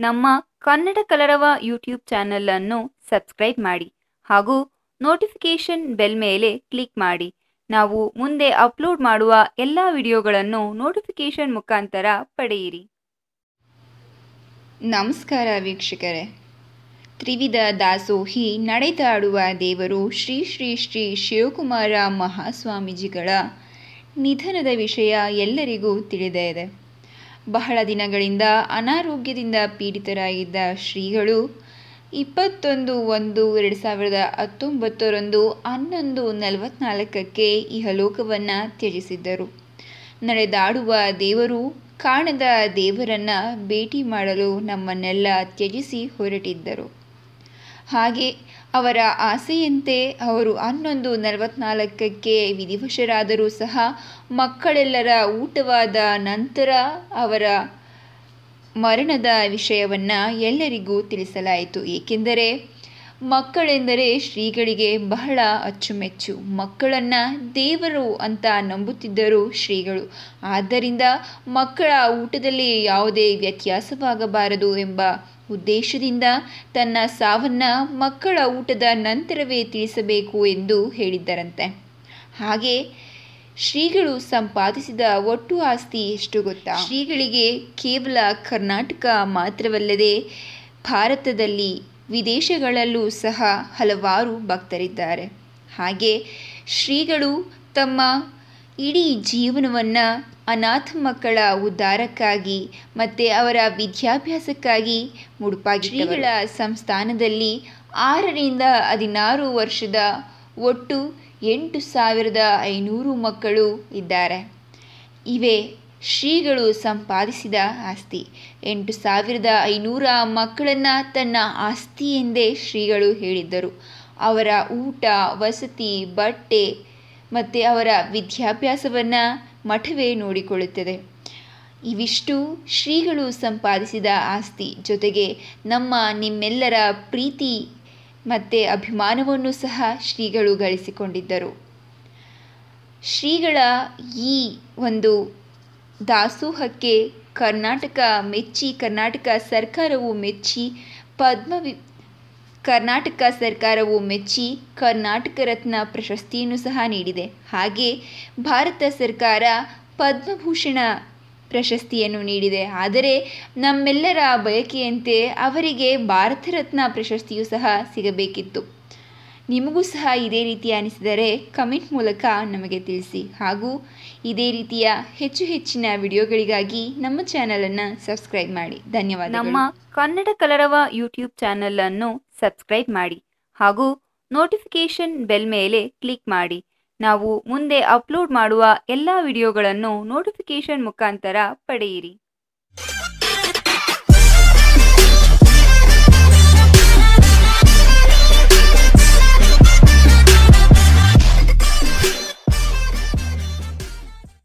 ನಮ್ಮ ಕನ್ನಡ ಕಲರವ ಯೂಟ್ಯೂಬ್ ಚಾನಲನ್ನು ಸಬ್ಸ್ಕ್ರೈಬ್ ಮಾಡಿ ಹಾಗೂ ನೋಟಿಫಿಕೇಷನ್ ಬೆಲ್ ಮೇಲೆ ಕ್ಲಿಕ್ ಮಾಡಿ. ನಾವು ಮುಂದೆ ಅಪ್ಲೋಡ್ ಮಾಡುವ ಎಲ್ಲ ವಿಡಿಯೋಗಳನ್ನು ನೋಟಿಫಿಕೇಷನ್ ಮುಖಾಂತರ ಪಡೆಯಿರಿ. ನಮಸ್ಕಾರ ವೀಕ್ಷಕರೇ. ತ್ರಿವಿಧ ದಾಸೋಹಿ ನಡೆದಾಡುವ ದೇವರು ಶ್ರೀ ಶ್ರೀ ಶ್ರೀ ಶಿವಕುಮಾರ ಮಹಾಸ್ವಾಮೀಜಿಗಳ ನಿಧನದ ವಿಷಯ ಎಲ್ಲರಿಗೂ ತಿಳಿದೇ ಇದೆ ಬಹಳ ದಿನಗಳಿಂದ ಅನಾರೋಗ್ಯದಿಂದ ಪೀಡಿತರಾಗಿದ್ದ ಶ್ರೀಗಳು ಇಪ್ಪತ್ತೊಂದು ಒಂದು ಎರಡು ಸಾವಿರದ ಹತ್ತೊಂಬತ್ತರಂದು ಹನ್ನೊಂದು ನಲವತ್ನಾಲ್ಕಕ್ಕೆ ಇಹಲೋಕವನ್ನು ತ್ಯಜಿಸಿದ್ದರು. ನಡೆದಾಡುವ ದೇವರು ಕಾಣದ ದೇವರನ್ನ ಭೇಟಿ ಮಾಡಲು ನಮ್ಮನ್ನೆಲ್ಲ ತ್ಯಜಿಸಿ ಹೊರಟಿದ್ದರು. ಹಾಗೆ ಅವರ ಆಸೆಯಂತೆ ಅವರು ಹನ್ನೊಂದು ನಲವತ್ನಾಲ್ಕಕ್ಕೆ ವಿಧಿವಶರಾದರೂ ಸಹ ಮಕ್ಕಳೆಲ್ಲರ ಊಟವಾದ ನಂತರ ಅವರ ಮರಣದ ವಿಷಯವನ್ನು ಎಲ್ಲರಿಗೂ ತಿಳಿಸಲಾಯಿತು. ಏಕೆಂದರೆ ಮಕ್ಕಳೆಂದರೆ ಶ್ರೀಗಳಿಗೆ ಬಹಳ ಅಚ್ಚುಮೆಚ್ಚು. ಮಕ್ಕಳನ್ನು ದೇವರು ಅಂತ ನಂಬುತ್ತಿದ್ದರು ಶ್ರೀಗಳು. ಆದ್ದರಿಂದ ಮಕ್ಕಳ ಊಟದಲ್ಲಿ ಯಾವುದೇ ವ್ಯತ್ಯಾಸವಾಗಬಾರದು ಎಂಬ ಉದ್ದೇಶದಿಂದ ತನ್ನ ಸಾವನ್ನ ಮಕ್ಕಳ ಊಟದ ನಂತರವೇ ತಿಳಿಸಬೇಕು ಎಂದು ಹೇಳಿದ್ದರಂತೆ. ಹಾಗೆ ಶ್ರೀಗಳು ಸಂಪಾದಿಸಿದ ಒಟ್ಟು ಆಸ್ತಿ ಎಷ್ಟು ಗೊತ್ತಾ? ಶ್ರೀಗಳಿಗೆ ಕೇವಲ ಕರ್ನಾಟಕ ಮಾತ್ರವಲ್ಲದೆ ಭಾರತದಲ್ಲಿ ವಿದೇಶಗಳಲ್ಲೂ ಸಹ ಹಲವಾರು ಭಕ್ತರಿದ್ದಾರೆ. ಹಾಗೆ ಶ್ರೀಗಳು ತಮ್ಮ ಇಡೀ ಜೀವನವನ್ನು ಅನಾಥ ಮಕ್ಕಳ ಉದ್ಧಾರಕ್ಕಾಗಿ ಮತ್ತು ಅವರ ವಿದ್ಯಾಭ್ಯಾಸಕ್ಕಾಗಿ ಮುಡುಪಾಗಿ ಶ್ರೀಗಳ ಸಂಸ್ಥಾನದಲ್ಲಿ ಆರರಿಂದ ಹದಿನಾರು ವರ್ಷದ ಒಟ್ಟು ಎಂಟು ಸಾವಿರದ ಐನೂರು ಮಕ್ಕಳು ಇದ್ದಾರೆ. ಇವೇ ಶ್ರೀಗಳು ಸಂಪಾದಿಸಿದ ಆಸ್ತಿ. ಎಂಟು ಸಾವಿರದ ಐನೂರ ಮಕ್ಕಳನ್ನು ತನ್ನ ಆಸ್ತಿ ಎಂದೇ ಶ್ರೀಗಳು ಹೇಳಿದ್ದರು. ಅವರ ಊಟ, ವಸತಿ, ಬಟ್ಟೆ ಮತ್ತು ಅವರ ವಿದ್ಯಾಭ್ಯಾಸವನ್ನು ಮಠವೇ ನೋಡಿಕೊಳ್ಳುತ್ತದೆ. ಇವಿಷ್ಟು ಶ್ರೀಗಳು ಸಂಪಾದಿಸಿದ ಆಸ್ತಿ ಜೊತೆಗೆ ನಮ್ಮ ನಿಮ್ಮೆಲ್ಲರ ಪ್ರೀತಿ ಮತ್ತು ಅಭಿಮಾನವನ್ನು ಸಹ ಶ್ರೀಗಳು ಗಳಿಸಿಕೊಂಡಿದ್ದರು. ಶ್ರೀಗಳ ಈ ಒಂದು ದಾಸೋಹಕ್ಕೆ ಕರ್ನಾಟಕ ಮೆಚ್ಚಿ ಕರ್ನಾಟಕ ಸರ್ಕಾರವು ಮೆಚ್ಚಿ ಪದ್ಮ ವಿ ಕರ್ನಾಟಕ ಸರ್ಕಾರವು ಮೆಚ್ಚಿ ಕರ್ನಾಟಕ ರತ್ನ ಪ್ರಶಸ್ತಿಯನ್ನು ಸಹ ನೀಡಿದೆ. ಹಾಗೆ ಭಾರತ ಸರ್ಕಾರ ಪದ್ಮಭೂಷಣ ಪ್ರಶಸ್ತಿಯನ್ನು ನೀಡಿದೆ. ಆದರೆ ನಮ್ಮೆಲ್ಲರ ಬಯಕೆಯಂತೆ ಅವರಿಗೆ ಭಾರತ ರತ್ನ ಪ್ರಶಸ್ತಿಯೂ ಸಹ ಸಿಗಬೇಕಿತ್ತು. ನಿಮಗೂ ಸಹ ಇದೇ ರೀತಿ ಅನಿಸಿದರೆ ಕಮೆಂಟ್ ಮೂಲಕ ನಮಗೆ ತಿಳಿಸಿ. ಹಾಗೂ ಇದೇ ರೀತಿಯ ಹೆಚ್ಚು ಹೆಚ್ಚಿನ ವಿಡಿಯೋಗಳಿಗಾಗಿ ನಮ್ಮ ಚಾನಲನ್ನು ಸಬ್ಸ್ಕ್ರೈಬ್ ಮಾಡಿ. ಧನ್ಯವಾದ ನಮ್ಮ ಕನ್ನಡ ಕಲರವ ಯೂಟ್ಯೂಬ್ ಚಾನಲನ್ನು ಸಬ್ಸ್ಕ್ರೈಬ್ ಮಾಡಿ. ಹಾಗೂ ನೋಟಿಫಿಕೇಷನ್ ಬೆಲ್ ಮೇಲೆ ಕ್ಲಿಕ್ ಮಾಡಿ. ನಾವು ಮುಂದೆ ಅಪ್ಲೋಡ್ ಮಾಡುವ ಎಲ್ಲ ವಿಡಿಯೋಗಳನ್ನು ನೋಟಿಫಿಕೇಷನ್ ಮುಖಾಂತರ ಪಡೆಯಿರಿ.